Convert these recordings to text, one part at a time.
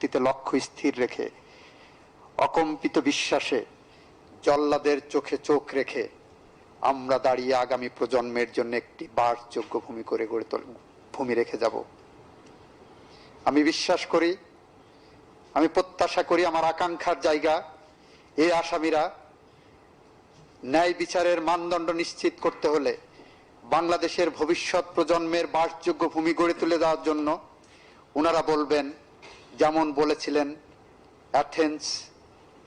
মুক্তিতে লক্ষ্য স্থির রেখে, অকম্পিত বিশ্বাসে জল্লাদের চোখে চোখ রেখে আমরা দাঁড়িয়ে আগামী প্রজন্মের জন্য একটি বাসযোগ্য ভূমি করে গড়ে তোল, ভূমি রেখে যাব। আমি বিশ্বাস করি, আমি প্রত্যাশা করি আমার আকাঙ্ক্ষার জায়গা এই আসামিরা ন্যায় বিচারের মানদণ্ড নিশ্চিত করতে হলে বাংলাদেশের ভবিষ্যৎ প্রজন্মের বাসযোগ্য ভূমি গড়ে তুলে দেওয়ার জন্য ওনারা বলবেন যেমন বলেছিলেন অ্যাথেন্স,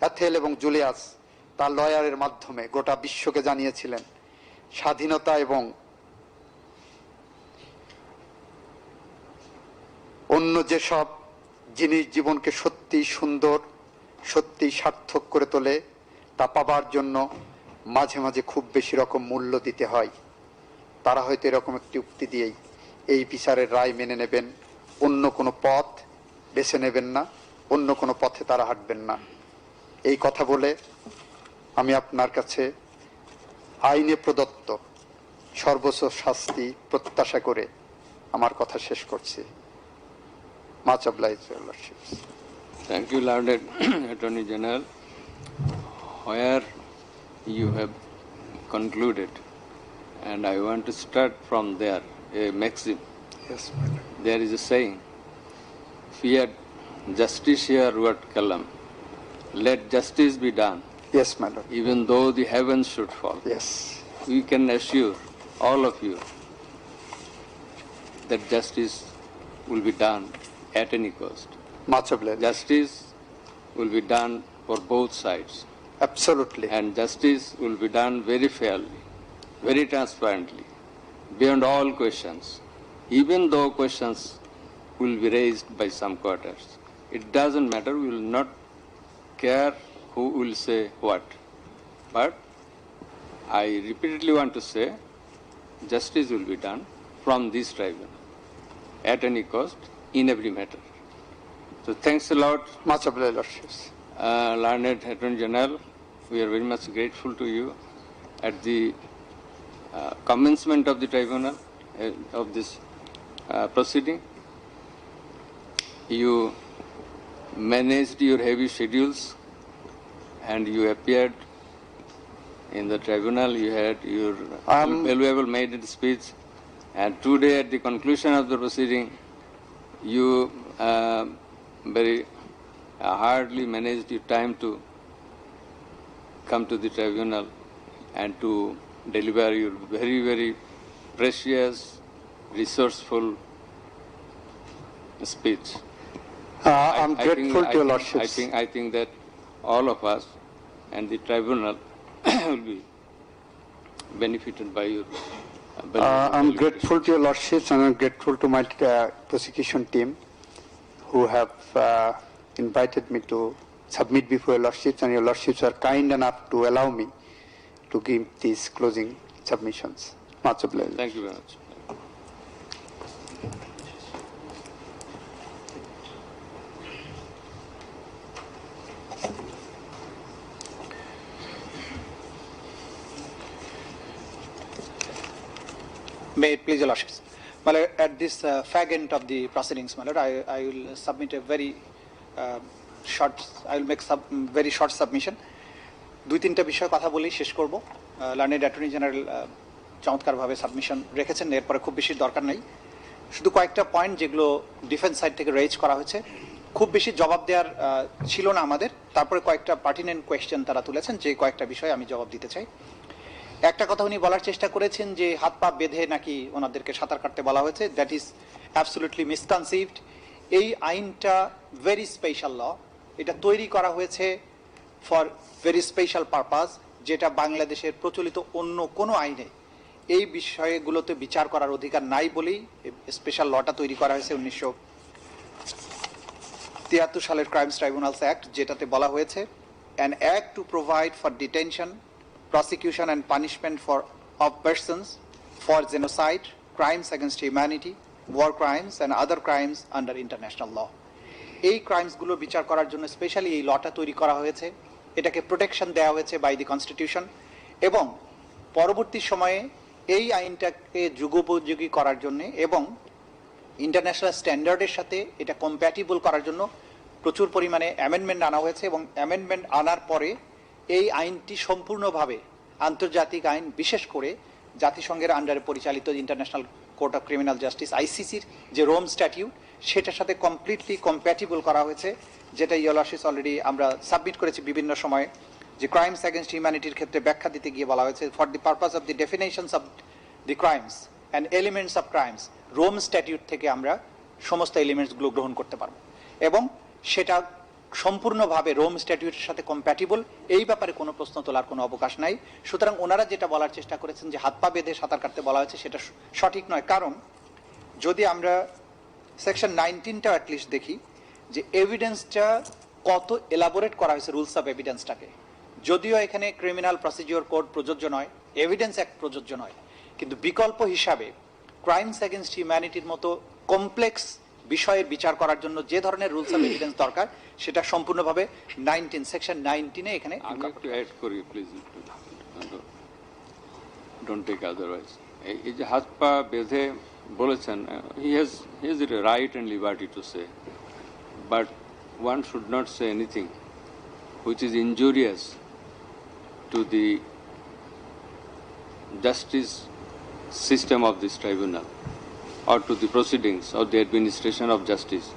অ্যাথেল এবং জুলিয়াস তার লয়ারের মাধ্যমে গোটা বিশ্বকে জানিয়েছিলেন স্বাধীনতা এবং অন্য যেসব জিনিস জীবনকে সত্যি সুন্দর, সত্যি সার্থক করে তোলে, তা পাবার জন্য মাঝে মাঝে খুব বেশি রকম মূল্য দিতে হয়। তারা হয়তো এরকম একটি উক্তি দিয়েই এই বিচারের রায় মেনে নেবেন। অন্য কোনো পথ বেছে নেবেন না অন্য কোনো পথে তারা হাঁটবেন না। এই কথা বলে আমি আপনার কাছে আইনে প্রদত্ত সর্বোচ্চ শাস্তি প্রত্যাশা করে আমার কথা শেষ করছি। Much of life thank you learned attorney general where you have concluded and I want to start from there a maxim there is a saying fear justicia ruat calam. Let justice be done, yes, my lord. even though the heavens should fall. Yes, We can assure all of you that justice will be done at any cost. much obliged. Justice will be done for both sides, Absolutely. and justice will be done very fairly, very transparently, beyond all questions, even though questions will be raised by some quarters. It doesn't matter, we will not care who will say what. But I repeatedly want to say, justice will be done from this tribunal, at any cost, in every matter. So thanks a lot, Much obliged, uh, learned Attorney General, we are very much grateful to you at the uh, commencement of the tribunal uh, of this uh, proceeding. You managed your heavy schedules and you appeared in the tribunal. You had your Um, valuable maiden speech, and today at the conclusion of the proceeding, you uh, very uh, hardly managed your time to come to the tribunal and to deliver your very, very precious, resourceful speech. Uh, I'm I grateful I to your think- I Lordships. think, I think that all of us and the tribunal will be benefited by your. uh, Uh, I'm grateful to your Lordships and I'm grateful to my uh, prosecution team who have uh, invited me to submit before your Lordships and your Lordships are kind enough to allow me to give these closing submissions. Much obliged. Thank you very much. May it please your lordships. My lord, at this uh, fag end of the proceedings, my lord, I, I will submit a very uh, short, I will make sub, very short submission. দুই তিনটা বিষয় কথা বলেই শেষ করব। Learned attorney general চমৎকারভাবে submission রেখেছেন এরপরে খুব বেশি দরকার নেই। শুধু কয়েকটা পয়েন্ট যেগুলো ডিফেন্স সাইড থেকে রেজ করা হয়েছে। খুব বেশি জবাব দেওয়ার ছিল না আমাদের। তারপরে কয়েকটা পার্টিনেন্ট কোয়েশ্চেন তারা তুলেছেন যে কয়েকটা বিষয়ে আমি জবাব দিতে চাই। একটা কথা উনি বলার চেষ্টা করেছেন যে হাত পা বেঁধে নাকি ওনাদেরকে সাঁতার কাটতে বলা হয়েছে। দ্যাট ইজ অ্যাবসলুটলি মিসকনসিভড এই আইনটা ভেরি স্পেশাল ল এটা তৈরি করা হয়েছে ফর ভেরি স্পেশাল পারপাস যেটা বাংলাদেশের প্রচলিত অন্য কোনো আইনে। এই বিষয়গুলোতে বিচার করার অধিকার নাই বলেই স্পেশাল লটা তৈরি করা হয়েছে উনিশশো তিয়াত্তর সালের ক্রাইমস ট্রাইব্যুনালস অ্যাক্ট যেটাতে বলা হয়েছে an act to provide for detention prosecution and punishment for of persons for genocide, crimes against humanity, war crimes and other crimes under international law. এই ক্রাইমসগুলো বিচার করার জন্য স্পেশালি এই লটা তৈরি করা হয়েছে এটাকে প্রোটেকশন দেওয়া হয়েছে বাই দি কনস্টিটিউশন এবং পরবর্তী সময়ে এই আইনটাকে যুগোপযোগী করার জন্য এবং ইন্টারন্যাশনাল স্ট্যান্ডার্ডের সাথে এটা কম্প্যাটিবল করার জন্য প্রচুর পরিমাণে অ্যামেন্ডমেন্ট আনা হয়েছে এবং অ্যামেন্ডমেন্ট আনার পরে এই আইনটি সম্পূর্ণভাবে আন্তর্জাতিক আইন, বিশেষ করে জাতিসংঘের আন্ডারে পরিচালিত international court of criminal justice আইসিসির যে রোম স্ট্যাটিউট সেটার সাথে কমপ্লিটলি কম্প্যাটিবল করা হয়েছে, যেটা ইয়লাশিস অলরেডি আমরা সাবমিট করেছি বিভিন্ন সময়ে, যে ক্রাইমস অ্যাগেনস্ট হিউম্যানিটির ক্ষেত্রে ব্যাখ্যা দিতে গিয়ে বলা হয়েছে for the purpose of the definitions of the crimes and elements of crimes Rome statute থেকে আমরা সমস্ত এলিমেন্টসগুলো গ্রহণ করতে পারব। এবং সেটা সম্পূর্ণভাবে রোম স্ট্যাটিউটের সাথে কম্প্যাটিবল এই ব্যাপারে কোনো প্রশ্ন তোলার কোনো অবকাশ নাই। সুতরাং ওনারা যেটা বলার চেষ্টা করেছেন যে হাত পা বেঁধে সাঁতার কাটতে বলা হয়েছে, সেটা সঠিক নয়। কারণ, যদি আমরা সেকশন নাইনটিনটা অ্যাটলিস্ট দেখি, যে এভিডেন্সটা কত এলাবোরেট করা হয়েছে রুলস অফ এভিডেন্সটাকে যদিও এখানে ক্রিমিনাল প্রসিডিওর কোড প্রযোজ্য নয় এভিডেন্স অ্যাক্ট প্রযোজ্য নয়, কিন্তু বিকল্প হিসাবে ক্রাইমস এগেনস্ট হিউম্যানিটির মতো কমপ্লেক্স বিষয়ের বিচার করার জন্য যে ধরনের রুলস অফ এভিডেন্স দরকার সেটা সম্পূর্ণভাবে নাইনটিন সেকশন নাইনটিনে এখানে আমি একটু অ্যাড করি প্লিজ ডোন্ট টেক আদারওয়াইজ এই যে হাত পা বেঁধে বলেছেন he has he has right and liberty to say but one should not say anything which is injurious to the justice system of this tribunal. Or to the proceedings of the administration of justice.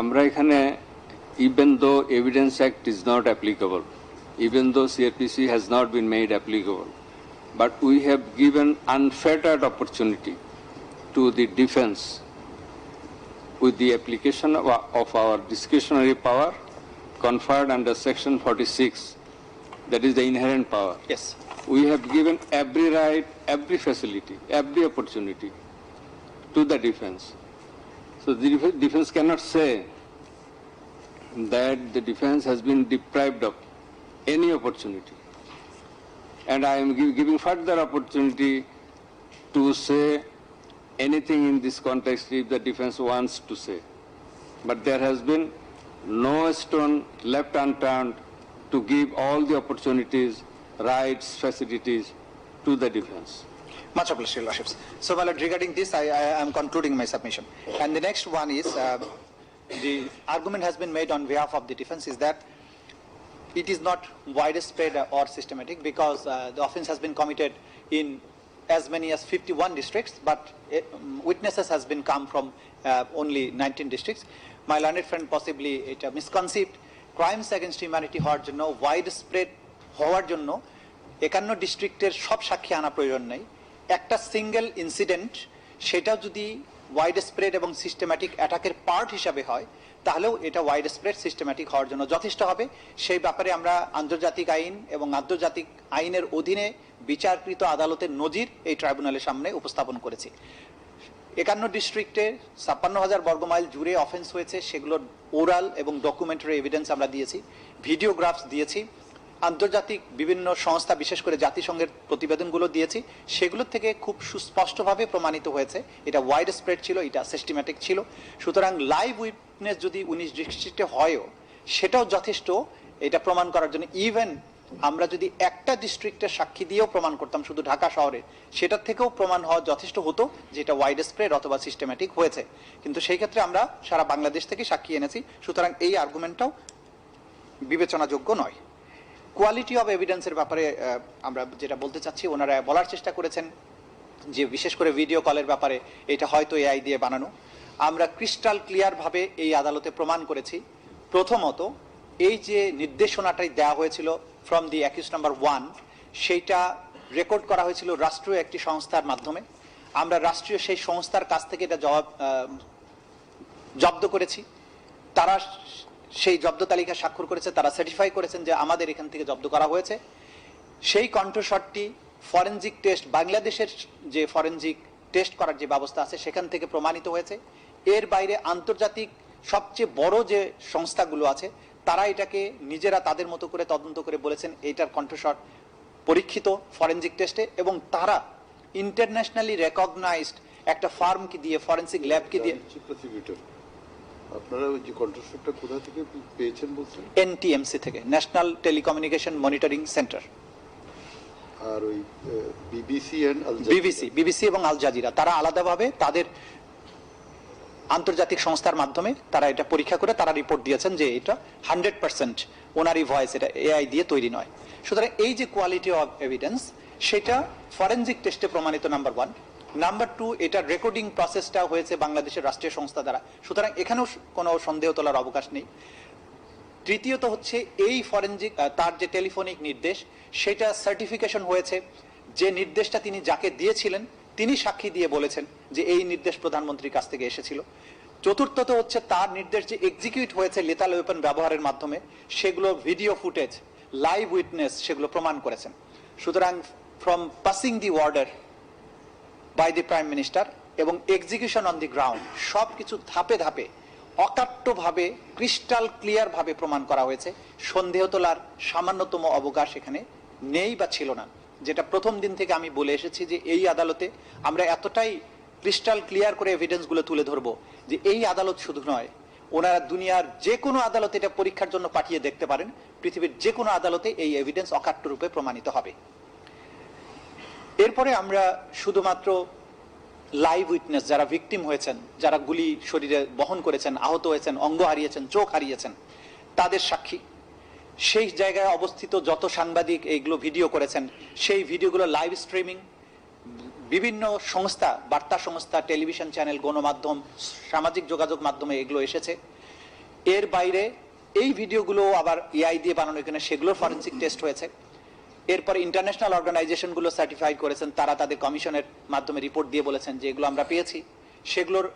আমরা এখানে even though evidence act is not applicable, even though CRPC has not been made applicable, but we have given unfettered opportunity to the defense with the application of, our- of our discretionary power conferred under section 46, that is the inherent power yes we have given every right, every facility, every opportunity to the defense. So the defense cannot say that the defense has been deprived of any opportunity. And I am giving further opportunity to say anything in this context if the defense wants to say. But there has been no stone left unturned to give all the opportunities, rights, facilities to the defense. Much obliged, Your Lordships. So, my lord, regarding this, I, I am concluding my submission. And the next one is, uh, the argument has been made on behalf of the defense is that it is not widespread or systematic because uh, the offense has been committed in as many as 51 districts, but uh, witnesses has been come from uh, only 19 districts. My learned friend possibly it a misconceived crimes against humanity হওয়ার জন্য wide spread হওয়ার জন্য একান্ন ডিস্ট্রিক্টের সব সাক্ষী আনা প্রয়োজন নেই একটা সিঙ্গেল ইনসিডেন্ট সেটা যদি ওয়াইড স্প্রেড এবং সিস্টেম্যাটিক অ্যাটাকের পার্ট হিসাবে হয়, তাহলেও এটা ওয়াইড স্প্রেড সিস্টেম্যাটিক হওয়ার জন্য যথেষ্ট হবে। সেই ব্যাপারে আমরা আন্তর্জাতিক আইন এবং আন্তর্জাতিক আইনের অধীনে বিচারকৃত আদালতের নজির এই ট্রাইব্যুনালের সামনে উপস্থাপন করেছি। একান্ন ডিস্ট্রিক্টে ছাপ্পান্ন হাজার বর্গমাইল জুড়ে অফেন্স হয়েছে, সেগুলোর ওরাল এবং ডকুমেন্টারি এভিডেন্স আমরা দিয়েছি ভিডিওগ্রাফস দিয়েছি। আন্তর্জাতিক বিভিন্ন সংস্থা, বিশেষ করে জাতিসংঘের প্রতিবেদনগুলো দিয়েছি, সেগুলোর থেকে খুব সুস্পষ্টভাবে প্রমাণিত হয়েছে। এটা ওয়াইড স্প্রেড ছিল, এটা সিস্টেম্যাটিক ছিল। সুতরাং লাইভ উইটনেস যদি উনিশ ডিস্ট্রিক্টে হয়ও, সেটাও যথেষ্ট। এটা প্রমাণ করার জন্য ইভেন আমরা যদি একটা ডিস্ট্রিক্টের সাক্ষী দিয়েও প্রমাণ করতাম, শুধু ঢাকা শহরে, সেটার থেকেও প্রমাণ হওয়া যথেষ্ট হতো যেটা ওয়াইড স্প্রেড অথবা সিস্টেম্যাটিক হয়েছে। কিন্তু সেই ক্ষেত্রে আমরা সারা বাংলাদেশ থেকে সাক্ষী এনেছি, সুতরাং এই আর্গুমেন্টটাও বিবেচনাযোগ্য নয়। কোয়ালিটি অফ এভিডেন্সের ব্যাপারে আমরা যেটা বলতে চাচ্ছি, ওনারা বলার চেষ্টা করেছেন যে বিশেষ করে ভিডিও কলের ব্যাপারে এটা হয়তো এআই দিয়ে বানানো। আমরা ক্রিস্টাল ক্লিয়ারভাবে এই আদালতে প্রমাণ করেছি। প্রথমত, এই যে নির্দেশনাটাই দেওয়া হয়েছিল from the accused number one সেইটা রেকর্ড করা হয়েছিল রাষ্ট্রীয় একটি সংস্থার মাধ্যমে। আমরা রাষ্ট্রীয় সেই সংস্থার কাছ থেকে এটা জবাব জব্দ করেছি। তারা সেই জব্দ তালিকা স্বাক্ষর করেছে, তারা সার্টিফাই করেছেন যে আমাদের এখান থেকে জব্দ করা হয়েছে। সেই কণ্ঠস্বরটি ফরেনজিক টেস্ট বাংলাদেশের যে ফরেনজিক টেস্ট করার যে ব্যবস্থা আছে, সেখান থেকে প্রমাণিত হয়েছে। এর বাইরে আন্তর্জাতিক সবচেয়ে বড় যে সংস্থাগুলো আছে, তারা এটাকে নিজেরা তাদের মতো করে তদন্ত করে বলেছেন, এইটার কণ্ঠস্বর পরীক্ষিত ফরেনজিক টেস্টে এবং তারা ইন্টারন্যাশনালি রেকগনাইজড একটা ফার্মকে দিয়ে ফরেনসিক ল্যাবকে দিয়ে আপনারা ওই যে কণ্ঠস্বরটা কোথা থেকে পেয়েছেন বলছেন? এনটিএমসি থেকে ন্যাশনাল টেলিকমিউনিকেশন মনিটরিং সেন্টার আর ওই বিবিসি এন্ড বিবিসি বিবিসি এবং আল জাজিরা তারা আলাদাভাবে তাদের আন্তর্জাতিক সংস্থার মাধ্যমে তারা এটা পরীক্ষা করে তারা রিপোর্ট দিয়েছেন যে এটা হান্ড্রেড পার্সেন্ট ওনারই ভয়েস এটা এআই দিয়ে তৈরি নয়। সুতরাং এই যে কোয়ালিটি অফ এভিডেন্স সেটা ফরেনজিক টেস্টে প্রমাণিত নাম্বার ওয়ান নাম্বার টু এটা রেকর্ডিং প্রসেসটা হয়েছে বাংলাদেশের রাষ্ট্রীয় সংস্থা দ্বারা। সুতরাং এখানেও কোনো সন্দেহ তোলার অবকাশ নেই। তৃতীয়ত হচ্ছে, এই ফরেনজিক তার যে টেলিফোনিক নির্দেশ, সেটা সার্টিফিকেশন হয়েছে। যে নির্দেশটা তিনি যাকে দিয়েছিলেন, তিনি সাক্ষী দিয়ে বলেছেন যে এই নির্দেশ প্রধানমন্ত্রীর কাছ থেকে এসেছিল। চতুর্থত হচ্ছে, তার নির্দেশ যে এক্সিকিউট হয়েছে লেতাল ওয়েপন ব্যবহারের মাধ্যমে, সেগুলো ভিডিও ফুটেজ লাইভ উইটনেস সেগুলো প্রমাণ করেছেন। সুতরাং from passing the order by the prime minister এবং এক্সিকিউশন অন দি গ্রাউন্ড সব কিছু ধাপে ধাপে, অকাট্যভাবে ক্রিস্টাল ক্লিয়ার ভাবে প্রমাণ করা হয়েছে। সন্দেহ তোলার সামান্যতম অবকাশ এখানে নেই বা ছিল না। যেটা প্রথম দিন থেকে আমি বলে এসেছি যে এই আদালতে আমরা এতটাই ক্রিস্টাল ক্লিয়ার করে এভিডেন্সগুলো তুলে ধরবো যে এই আদালত শুধু নয়, ওনারা দুনিয়ার যে কোনো আদালতে এটা পরীক্ষার জন্য পাঠিয়ে দেখতে পারেন, পৃথিবীর যে কোনো আদালতে এই এভিডেন্স অকাট্য রূপে প্রমাণিত হবে। এরপরে আমরা শুধুমাত্র লাইভ উইটনেস যারা ভিকটিম হয়েছেন, যারা গুলি শরীরে বহন করেছেন, আহত হয়েছেন, অঙ্গ হারিয়েছেন, চোখ হারিয়েছেন, তাদের সাক্ষী। সেই জায়গায় অবস্থিত যত সাংবাদিক এইগুলো ভিডিও করেছেন, সেই ভিডিওগুলো লাইভ স্ট্রিমিং বিভিন্ন সংস্থা, বার্তা সংস্থা টেলিভিশন চ্যানেল গণমাধ্যম, সামাজিক যোগাযোগ মাধ্যমে এগুলো এসেছে। এর বাইরে এই ভিডিওগুলো আবার এআই দিয়ে বানানো, এখানে সেগুলোর ফরেন্সিক টেস্ট হয়েছে। এরপরে ইন্টারন্যাশনাল অর্গানাইজেশনগুলো সার্টিফাই করেছেন, তারা তাদের কমিশনের মাধ্যমে রিপোর্ট দিয়ে বলেছেন যে এগুলো আমরা পেয়েছি। সেগুলোর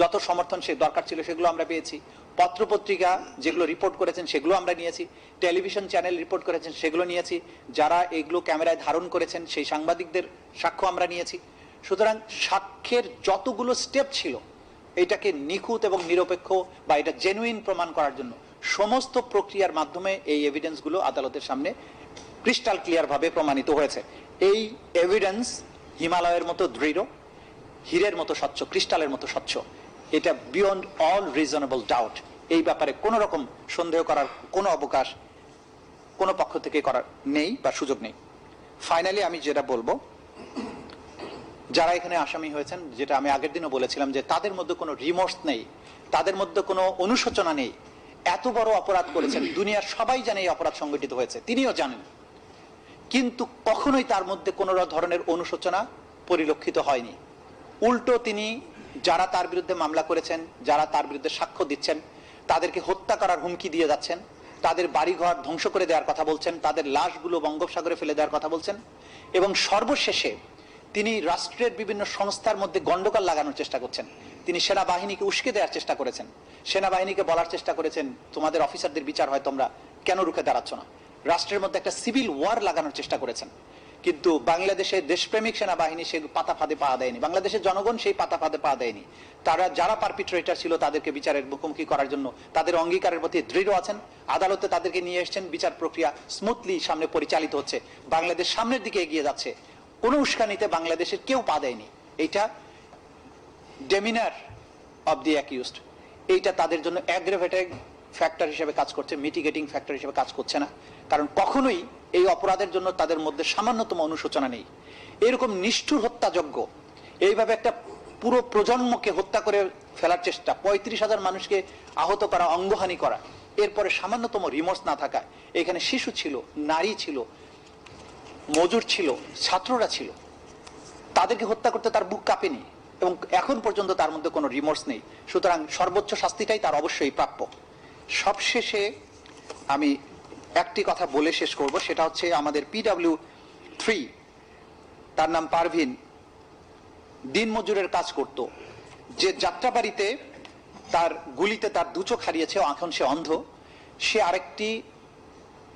যত সমর্থন সে দরকার ছিল সেগুলো আমরা পেয়েছি। পত্রপত্রিকা যেগুলো রিপোর্ট করেছেন সেগুলো আমরা নিয়েছি। টেলিভিশন চ্যানেল রিপোর্ট করেছেন সেগুলো নিয়েছি। যারা এগুলো ক্যামেরায় ধারণ করেছেন সেই সাংবাদিকদের সাক্ষ্য আমরা নিয়েছি। সুতরাং সাক্ষ্যের যতগুলো স্টেপ ছিল, এটাকে নিখুঁত এবং নিরপেক্ষ বা এটা জেনুইন প্রমাণ করার জন্য সমস্ত প্রক্রিয়ার মাধ্যমে এই এভিডেন্সগুলো আদালতের সামনে ক্রিস্টাল ক্লিয়ার ভাবে প্রমাণিত হয়েছে। এই এভিডেন্স হিমালয়ের মতো দৃঢ়, হীরের মতো স্বচ্ছ ক্রিস্টালের মতো স্বচ্ছ। এটা বিয়ন্ড অল রিজনেবল ডাউট এই ব্যাপারে কোনো রকম সন্দেহ করার কোনো অবকাশ কোনো পক্ষ থেকে করার নেই বা সুযোগ নেই। ফাইনালি আমি যেটা বলব, যারা এখানে আসামি হয়েছেন, যেটা আমি আগের দিনও বলেছিলাম যে তাদের মধ্যে কোনো রিমোর্স নেই, তাদের মধ্যে কোনো অনুশোচনা নেই। এত বড় অপরাধ করেছেন, দুনিয়ার সবাই জানে এই অপরাধ সংগঠিত হয়েছে, তিনিও জানেন। কিন্তু কখনোই তার মধ্যে কোনো ধরনের অনুশোচনা পরিলক্ষিত হয়নি। উল্টো তিনি যারা তার বিরুদ্ধে মামলা করেছেন, যারা তার বিরুদ্ধে সাক্ষ্য দিচ্ছেন, তাদেরকে হত্যা করার হুমকি দিয়ে যাচ্ছেন, তাদের বাড়িঘর ধ্বংস করে দেওয়ার কথা বলছেন, তাদের লাশগুলো বঙ্গোপসাগরে ফেলে দেওয়ার কথা বলছেন এবং সর্বশেষে তিনি রাষ্ট্রের বিভিন্ন সংস্থার মধ্যে গন্ডগোল লাগানোর চেষ্টা করছেন। তিনি সেনাবাহিনীকে উস্কে দেওয়ার চেষ্টা করেছেন। সেনাবাহিনীকে বলার চেষ্টা করেছেন, তোমাদের অফিসারদের বিচার হয় তোমরা কেন রুখে দাঁড়াচ্ছ না? রাষ্ট্রের মধ্যে একটা সিভিল ওয়ার লাগানোর চেষ্টা করেছেন। কিন্তু বাংলাদেশের দেশপ্রেমিক সেনাবাহিনী সে পাতা ফাঁদে পা দেয়নি। বাংলাদেশের জনগণ সেই পাতা ফাঁদে পা দেয়নি। তারা যারা পারপিট্রেটার ছিল তাদেরকে বিচারের মুখোমুখি করার জন্য তাদের অঙ্গীকারের প্রতি দৃঢ় আছেন। আদালতে তাদেরকে নিয়ে এসেছেন। বিচার প্রক্রিয়া স্মুথলি সামনে পরিচালিত হচ্ছে। বাংলাদেশ সামনের দিকে এগিয়ে যাচ্ছে। কোনো উস্কানিতে বাংলাদেশের কেউ পা দেয়নি। এইটা ডেমিনার অব দি অ্যাকিউজড এইটা তাদের জন্য অ্যাগ্রেভেটিং ফ্যাক্টর হিসেবে কাজ করছে। মিটিগেটিং ফ্যাক্টর হিসেবে কাজ করছে না। কারণ কখনোই এই অপরাধের জন্য তাদের মধ্যে সামান্যতম অনুশোচনা নেই। এরকম নিষ্ঠুর হত্যাযজ্ঞ, এইভাবে একটা পুরো প্রজন্মকে হত্যা করে ফেলার চেষ্টা, পঁয়ত্রিশ হাজার মানুষকে আহত করা, অঙ্গহানি করা, এরপরে সামান্যতম রিমোর্স না থাকা এখানে শিশু ছিল, নারী ছিল, মজুর ছিল, ছাত্ররা ছিল। তাদেরকে হত্যা করতে তার বুক কাঁপেনি এবং এখন পর্যন্ত তার মধ্যে কোনো রিমোর্স নেই। সুতরাং সর্বোচ্চ শাস্তিটাই তার অবশ্যই প্রাপ্য। সবশেষে আমি একটি কথা বলে শেষ করব, সেটা হচ্ছে আমাদের পিডাব্লিউ থ্রি তার নাম পারভিন, দিনমজুরের কাজ করত। যে যাত্রাবাড়িতে তার গুলিতে তার দু চোখ হারিয়েছে এখন সে অন্ধ, সে আরেকটি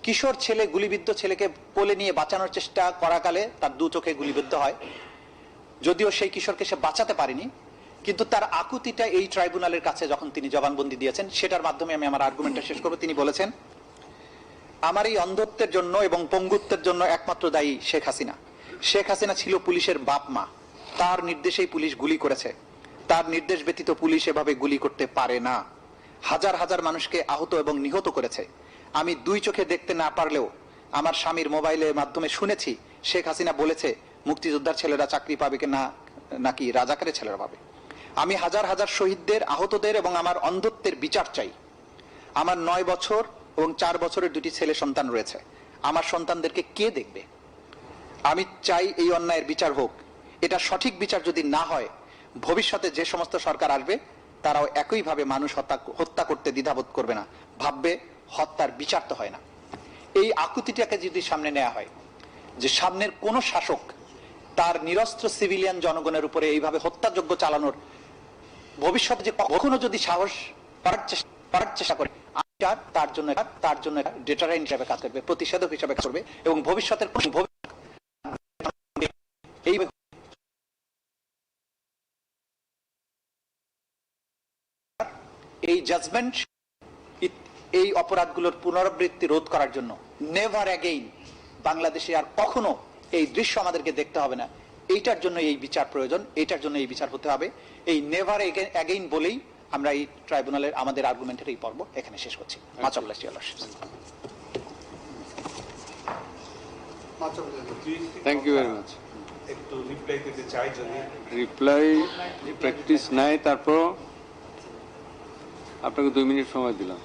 কিশোর ছেলে, গুলিবিদ্ধ ছেলেকে কোলে নিয়ে বাঁচানোর চেষ্টা করাকালে তার দু চোখে গুলিবিদ্ধ হয়। যদিও সেই কিশোরকে সে বাঁচাতে পারেনি, কিন্তু তার আকুতিটা এই ট্রাইব্যুনালের কাছে যখন তিনি জবানবন্দি দিয়েছেন, সেটার মাধ্যমে আমি আমার আর্গুমেন্টটা শেষ করব। তিনি বলেছেন আমার এই অন্ধত্বের জন্য এবং পঙ্গুত্বের জন্য একমাত্র দায়ী শেখ হাসিনা। শেখ হাসিনা ছিল পুলিশের বাপ মা। তার নির্দেশেই পুলিশ গুলি করেছে। তার নির্দেশ ব্যতীত পুলিশ এভাবে গুলি করতে পারে না। হাজার হাজার মানুষকে আহত এবং নিহত করেছে। আমি দুই চোখে দেখতে না পারলেও আমার স্বামীর মোবাইলের মাধ্যমে শুনেছি, শেখ হাসিনা বলেছে, মুক্তিযোদ্ধার ছেলেরা চাকরি পাবে কি না, নাকি রাজাকারের ছেলেরা পাবে। আমি হাজার হাজার শহীদদের, আহতদের এবং আমার অন্ধত্বের বিচার চাই। আমার নয় বছর এবং চার বছরের দুটি ছেলে সন্তান রয়েছে। আমার সন্তানদেরকে কে দেখবে? আমি চাই এই অন্যায়ের বিচার হোক। এটা সঠিক বিচার যদি না হয়, ভবিষ্যতে যে সমস্ত সরকার আসবে, তারাও একইভাবে মানুষ হত্যা হত্যা করতে দ্বিধাবোধ করবে না। ভাববে হত্যার বিচার তো হয় না। এই আকুতিটাকে যদি সামনে নেওয়া হয়, যে সামনের কোন শাসক তার নিরস্ত্র সিভিলিয়ান জনগণের উপরে এইভাবে হত্যাযজ্ঞ চালানোর ভবিষ্যতে যে কখনো যদি সাহস করার চেষ্টা করার চেষ্টা করে তার জন্য তার জন্য হিসাবে কাজ করবে, প্রতিষেধক হিসাবে করবে এবং ভবিষ্যতের এই এই জাজমেন্ট এই অপরাধগুলোর পুনরাবৃত্তি রোধ করার জন্য নেভার অ্যাগেইন বাংলাদেশে আর কখনো এই দৃশ্য আমাদেরকে দেখতে হবে না। এইটার জন্য এই বিচার প্রয়োজন, এইটার জন্য এই বিচার হতে হবে। এই নেভার অ্যাগেইন বলেই আমরা এই ট্রাইব্যুনালের আমাদের আর্গুমেন্টের এই পর্ব এখানে শেষ করছি। Much of thank you very much একটু রিপ্লাই দিতে চাই যদি। রিপ্লাই প্র্যাকটিস নাই তারপর আপনাকে দুই মিনিট সময় দিলাম।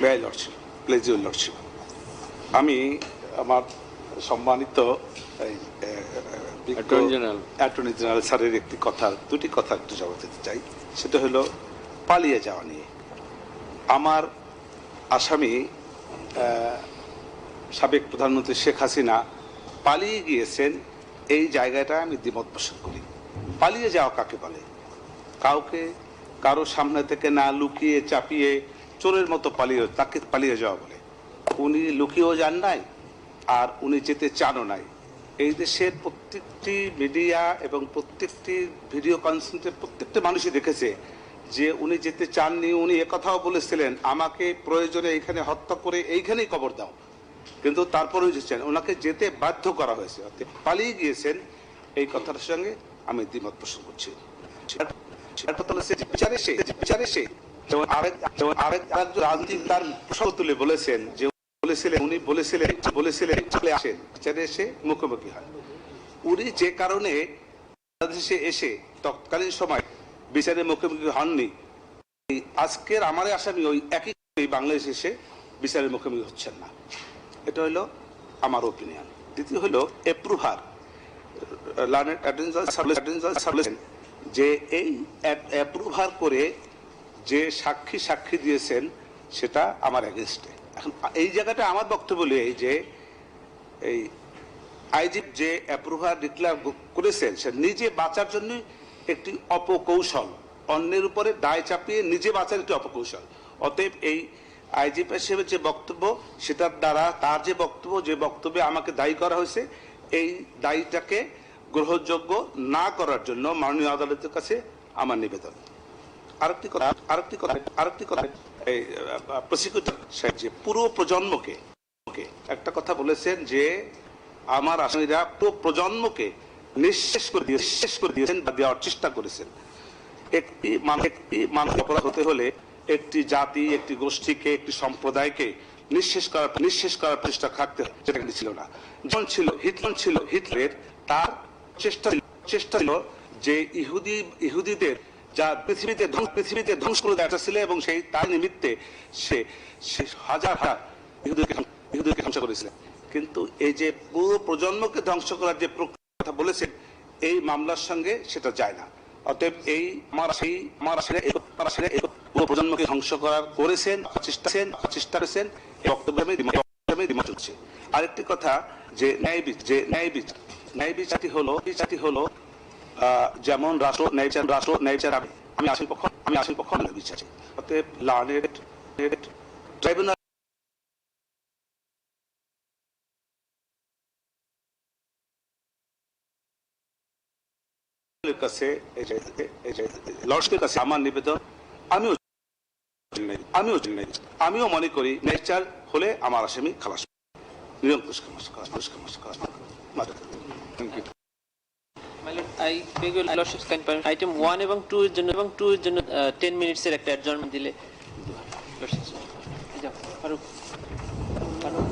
ব্যয় লড়ছিল প্লেজিও লড়ছিল আমি আমার সম্মানিত. অ্যাটর্নি জেনারেল স্যারের একটি কথা দুটি কথা একটু জবাব দিতে চাই। সেটা হলো পালিয়ে যাওয়া নিয়ে। আমার আসামি সাবেক প্রধানমন্ত্রী শেখ হাসিনা পালিয়ে গিয়েছেন এই জায়গাটা আমি দ্বিমত পোষণ করি। পালিয়ে যাওয়া কাকে বলে? কাউকে কারও সামনে থেকে না লুকিয়ে চাপিয়ে চোরের মতো পালিয়ে, তাকে পালিয়ে যাওয়া বলে। উনি লুকিয়েও যান নাই, আর উনি যেতে চানও নাই। এই দেশের প্রত্যেকটি মিডিয়া এবং প্রত্যেকটি ভিডিও কনসেন্টের প্রত্যেকটা মানুষই দেখেছে যে উনি যেতে চাননি, উনি একথাও বলেছিলেন, আমাকে প্রয়োজনে এখানে হত্যা করে এইখানেই কবর দাও। কিন্তু তারপরেও যেছেন ওনাকে যেতে বাধ্য করা হয়েছে অর্থাৎ পালিয়ে গিয়েছেন। এই কথার সঙ্গে আমি দ্বিমত পোষণ করছি। তাহলে সে বিচারে বিচারে যেমন আরেক আরেক রাজনীতিক তার প্রসঙ্গ তুলে বলেছেন যে বলেছিলেন, উনি বলেছিলেন বলেছিলেন, চলে আসেন। বিচারে এসে মুখোমুখি হয়। উনি যে কারণে বাংলাদেশে এসে তৎকালীন সময় বিচারে মুখোমুখি হননি, আজকের আমার আসামি ওই একই বাংলাদেশে এসে বিচারের মুখোমুখি হচ্ছেন না। এটা হলো আমার ওপিনিয়ন দ্বিতীয় হলো এপ্রুভার লার্নেড যে এই অ্যাপ্রুভার করে যে সাক্ষী সাক্ষী দিয়েছেন, সেটা আমার এগেনস্টে এখন এই জায়গাটা আমার বক্তব্য এই যে, এই আইজিপ যে অ্যাপ্রুভার ডিক্লেয়ার করেছেন, সে নিজে বাঁচার জন্য একটি অপকৌশল, অন্যের উপরে দায় চাপিয়ে নিজে বাঁচার একটি অপকৌশল। অতএব এই আইজিপি হিসেবে যে বক্তব্য, সেটার দ্বারা তার যে বক্তব্য, যে বক্তব্যে আমাকে দায়ী করা হয়েছে, এই দায়ীটাকে গ্রহণযোগ্য না করার জন্য মাননীয় আদালতের কাছে আমার নিবেদন। আরেকটি কথা আরেকটি কথা আরেকটি কথা প্রসিকিউটর সাহেব যে পুরো প্রজন্মকে একটা কথা বলেছেন যে আমার আসামিরা পুরো প্রজন্মকে নিঃশেষ করে দিয়ে শেষ করে দিয়েছেন বা দেওয়ার চেষ্টা করেছেন। একটি মান, একটি মানুষ অপরাধ হতে হলে একটি জাতি, একটি গোষ্ঠীকে, একটি সম্প্রদায়কে নিঃশেষ করার নিঃশেষ করার চেষ্টা থাকতে যেটা ছিল না। যখন ছিল হিটলন ছিল হিটলের তার চেষ্টা চেষ্টা ছিল যে ইহুদি, ইহুদিদের যা পৃথিবীতে ধ্বংস পৃথিবীতে ধ্বংস করে দেওয়া ছিল এবং সেই তার নিমিত্তে সে হাজার হাজার ইহুদিকে ধ্বংস করেছিলেন কিন্তু এই যে পুরো প্রজন্মকে ধ্বংস করার যে প্রক্রিয়ার কথা বলেছেন, এই মামলার সঙ্গে সেটা যায় না। অতএব এই আমার সেই পুরো প্রজন্মকে ধ্বংস করার করেছেন চেষ্টা চেষ্টা করেছেন বক্তব্য আমি আমি হচ্ছে আরেকটি কথা, যে ন্যায় যে ন্যায় বিচার ন্যায় বিচারটি হলো বিচারটি হলো যেমন রাষ্ট্র ন্যায় বিচার রাষ্ট্র ন্যায় বিচার আমি আমি আসল পক্ষ আমি আসল পক্ষ ন্যায় বিচার। অতএব লার্নেড ট্রাইব্যুনাল কাছে আমার নিবেদন আমিও আমিও আমিও মনে করি নেচার হলে আমার আসামি খালাস নিরঙ্কুশ thank you Lord, I beg your lordship's kind permission. Item এবং two এর জন্য এবং two এর জন্য টেন মিনিটসের একটা অ্যাডজর্নমেন্ট দিলে ফারুক। ফারুক।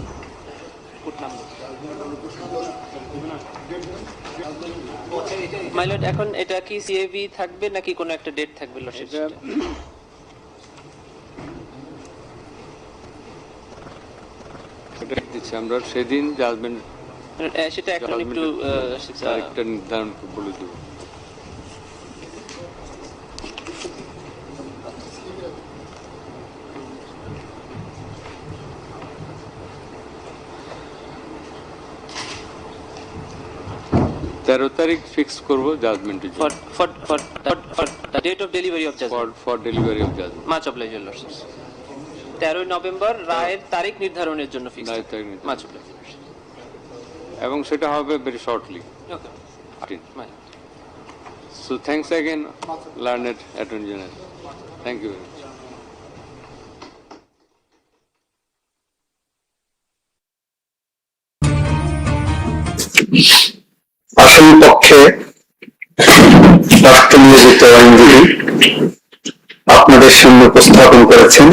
Lord, এখন এটা কি সিএবি থাকবে নাকি কোনো একটা ডেট থাকবে লর্ডশিপ আমরা সেদিন জাজমেন্ট সেটা এখন একটু আহ, তারিখটা নির্ধারণ বলে দেবো। তেরো তারিখ ফিক্স করব জাজমেন্টের জন্য। For for, for the date of delivery of for for delivery of judgment much of leisure তেরোই নভেম্বর রায়ের তারিখ নির্ধারণের জন্য ফিক্স রায়ের তারিখ মাচ অফ লেজার এবং সেটা হবে very shortly So thanks again, learned Attorney General. Thank you very much. আসামি পক্ষে রাষ্ট্র নিয়োজিত আইনজীবী আপনাদের সামনে উপস্থাপন করেছেন।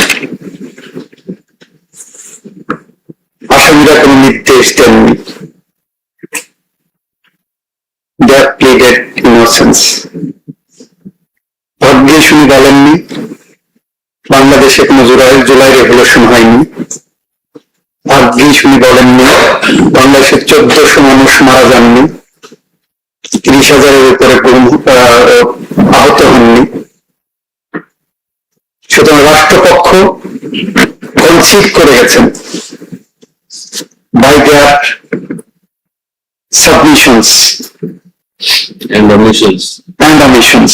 আসামিরা কোনো নির্দেশ দেননি Innocence. ভাগ্যে শুনি বলেননি। বাংলাদেশে কোনো জুলাই জুলাই রেভলিউশন হয়নি। শুনি বলেননি। বাংলাদেশের চোদ্দশো মানুষ মারা যাননি। তিরিশ হাজারের উপরে আহত হননি। সুতরাং রাষ্ট্রপক্ষ কনসিড করে গেছেন। By their submissions and omissions. and the missions.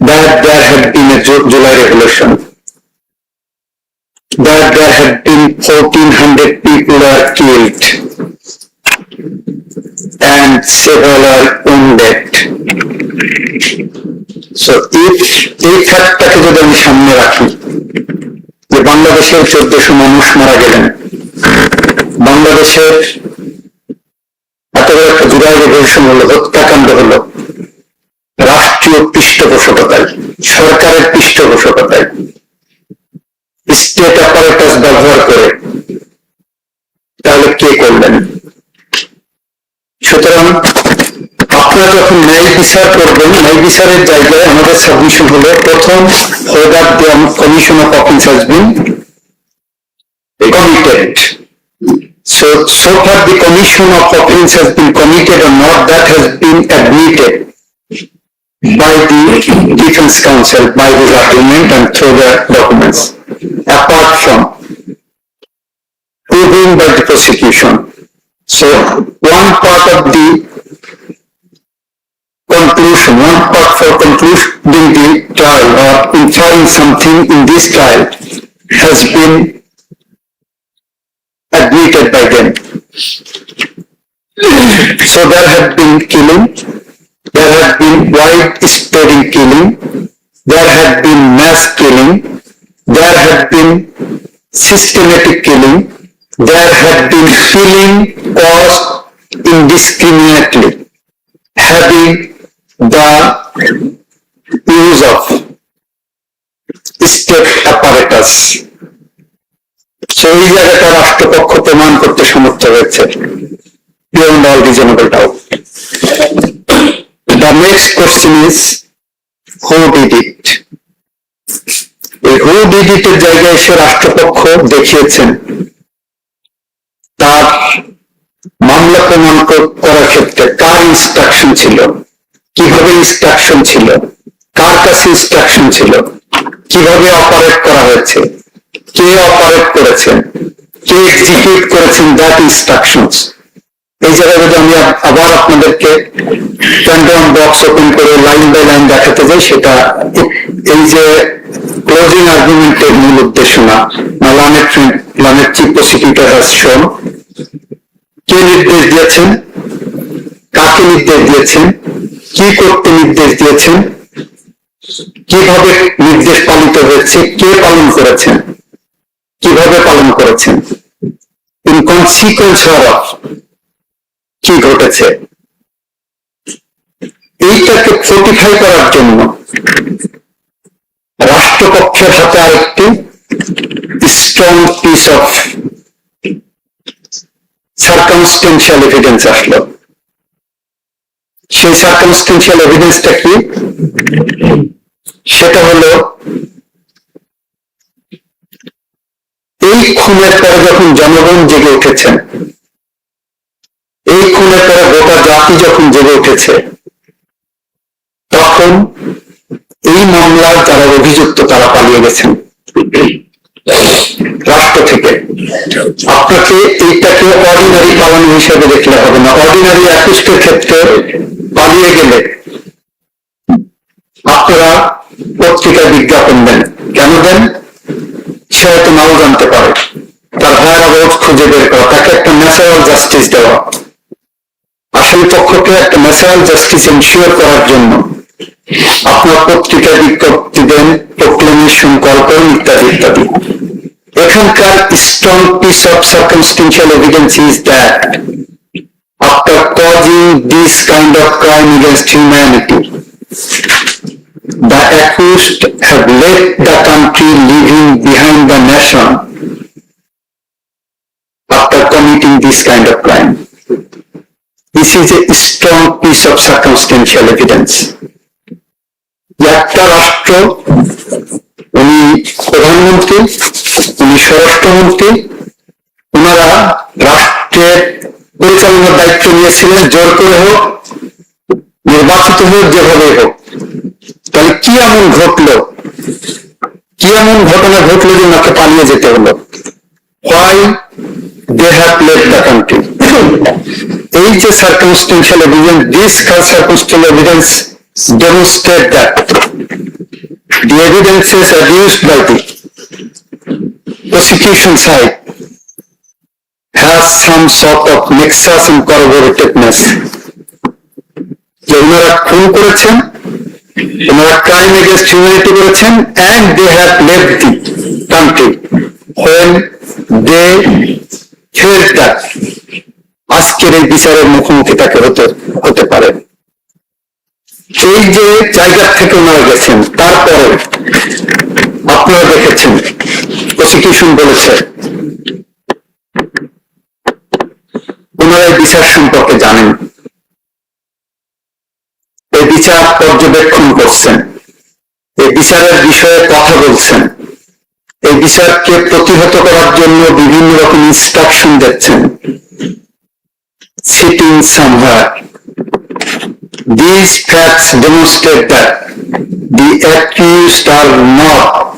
that there had been a Ju- July revolution, that there had been fourteen hundred people are killed and several are wounded. So if এই ফ্যাক্টটাকে যদি আমি সামনে রাখি যে বাংলাদেশের চোদ্দশো মানুষ মারা গেলেন বাংলাদেশের এত একটা জুলাই রেভলিউশন হলো, হত্যাকাণ্ড হলো। রাষ্ট্রীয় পৃষ্ঠপোষকতায় সরকারের পৃষ্ঠপোষকতায় স্টেট অপারেটাস ব্যবহার করে। তাহলে কে করলেন সুতরাং আপনারা যখন ন্যায় বিচার করবেন, ন্যায় বিচারের জায়গায় আমাদের সাবমিশন হলো প্রথম whether commission of has been committed. So, so far the commission of offence has been committed or not, that has been admitted by the defense counsel, by his argument and through the documents. Apart from proving by the prosecution. So, one part of the conclusion, one part for conclusion concluding the trial or inferring something in this trial has been admitted by them. So there had been killing, there had been widespreading killing, there had been mass killing, there had been systematic killing, there had been killing caused indiscriminately, having the use of state apparatus. সেই জায়গাটা রাষ্ট্রপক্ষ প্রমাণ করতে সমর্থ হয়েছে। জায়গায় রাষ্ট্রপক্ষ দেখিয়েছেন, তার মামলা প্রমাণ করার ক্ষেত্রে কার ইনস্ট্রাকশন ছিল? কীভাবে ইনস্ট্রাকশন ছিল? কার কাছে ইনস্ট্রাকশন ছিল? কীভাবে অপারেট করা হয়েছে? কে অপারেট করেছেন? কে এক্সিকিউট করেছেন? দ্যাট ইনস্ট্রাকশনস এই জায়গায় যদি আমি আবার আপনাদেরকে প্যান্ডম বক্স ওপেন করে লাইন বাই লাইন দেখাতে যাই, সেটা এই যে ক্লোজিং আর্গুমেন্টের মূল উদ্দেশ্য না। লানের লানের চিফ প্রসিকিউটর হ্যাজ শোন কে নির্দেশ দিয়েছেন? কাকে নির্দেশ দিয়েছেন? কি করতে নির্দেশ দিয়েছেন? কীভাবে নির্দেশ পালিত হয়েছে? কে পালন করেছেন? কীভাবে পালন করেছেন? ইন কনসিকুয়েন্স অফ কি ঘটেছে? এইটাকে ফোর্টিফাই করার জন্য রাষ্ট্রপক্ষের হাতে আরেকটি strong piece of circumstantial evidence আসলো। সেই সার্কামস্টেন্সিয়াল এভিডেন্সটা কি? সেটা হলো এই খুনের পরে যখন জনগণ জেগে উঠেছেন এই খুনের পরে গোটা জাতি যখন জেগে উঠেছে, তখন এই মামলার যারা অভিযুক্ত তারা পালিয়ে গেছেন রাষ্ট্র থেকে। আপনাকে এইটাকে অর্ডিনারি পালানো হিসেবে দেখলে হবে না। অর্ডিনারি অ্যাকুস্টের ক্ষেত্রে পালিয়ে গেলে আপনারা পত্রিকায় বিজ্ঞাপন দেন। কেন দেন? সে হয়তো নাও জানতে পারে। তার অবরোধ খুঁজে বের করা তাকে একটা ন্যাচারাল জাস্টিস দেওয়া। আসামি পক্ষকে একটা ন্যাচারাল জাস্টিস এনশিওর করার জন্য আপনার পত্রিকায় বিজ্ঞপ্তি দেন প্রোক্লেমেশন কল করেন ইত্যাদি ইত্যাদি। এখানকার strong piece of circumstantial evidence is that after causing this kind of crime against humanity, the accused have left the country leaving behind the nation after committing this kind of crime. This is a strong piece of circumstantial evidence. একটা রাষ্ট্র উনি প্রধানমন্ত্রী উনি স্বরাষ্ট্রমন্ত্রী ওনারা রাষ্ট্রের পরিচালনার দায়িত্ব নিয়েছিলেন জোর করে হোক নির্বাচিত হোক যেভাবে হোক তাহলে কি এমন ঘটলো? কি এমন ঘটনা ঘটলো যে ওনাকে পালিয়ে যেতে হলো? Why they have left the country এই যে circumstantial evidence this circumstantial evidence demonstrate that the evidences adduced by the prosecution side. Has some sort of nexus and corroborativeness যে ওনারা খুন করেছেন এগেনস্ট হিউম্যানিটি করেছেন and they have left the country when they fell that আজকের এই বিচারের মুখোমুখি তাকে হতে হতে পারে। এই যে জায়গা থেকে ওনারা গেছেন, তারপরে আপনারা দেখেছেন প্রসিকিউশন বলেছে। ওনারা বিচার সম্পর্কে জানেন। এই বিচার পর্যবেক্ষণ করছেন। এই বিচারের বিষয়ে কথা বলছেন। এই বিচারকে প্রতিহত করার জন্য বিভিন্ন রকম ইনস্ট্রাকশন দিচ্ছেন। Sitting somewhere These facts demonstrate that the accused are not